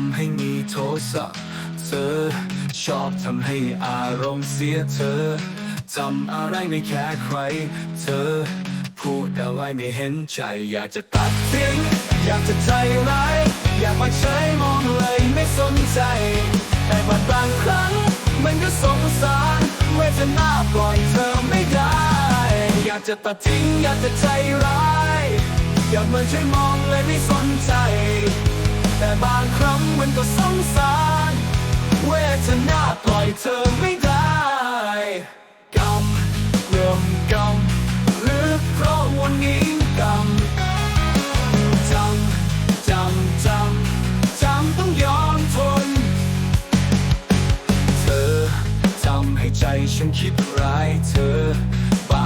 ำให้มีโทสะเธอ ชอบทำให้อารมณ์เสียเธอจำอะไรไม่แค่ใคร เธอ พูดอะไรไม่เห็นใจ อยากจะตัดทิ้งอยากจะใจร้าย อยากมาเฉยมองเลยไม่สนใจ แต่บางบางครั้งมันก็สงสารเวทนาปล่อยเธอไม่ได้ อยากจะตัดทิ้งอยากจะใจร้าย อยากมันช่วยมองเลยไม่สนใจ แต่บางครั้ง มันก็สงสาร เวทนาปล่อยเธอไม่ได้กำเริ่มกำหรือเพราะวันนี้กำจำจำจำจำต้องยอมทน เธอทำให้ใจฉันคิดร้ายเธอ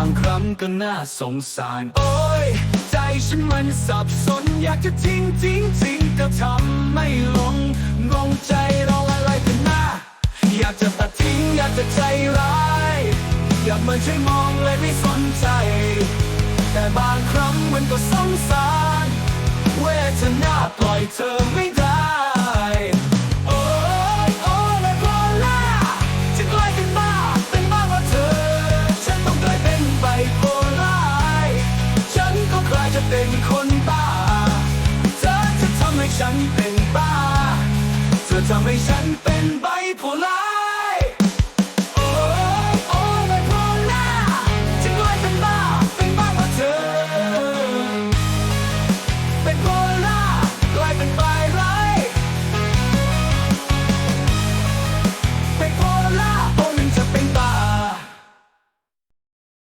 างครั้งก็น่าสงสาร โอ้ย ใจฉันมันสับสน อยากจะทิ้งทิ้งทิ้งก็ทำไม่ลง งงใจเราอะไรกันนะอยากจะตัดทิ้ง อยากจะใจร้าย อยากมันช่วยมองเลยไม่สนใจ แต่บางครั้งมันก็สงสาร เวทนาปล่อยเธอไม่ จะเป็นคนบ้า เธอจะทำให้ฉันเป็นบ้า เธอทำให้ฉันเป็นไบโพล่า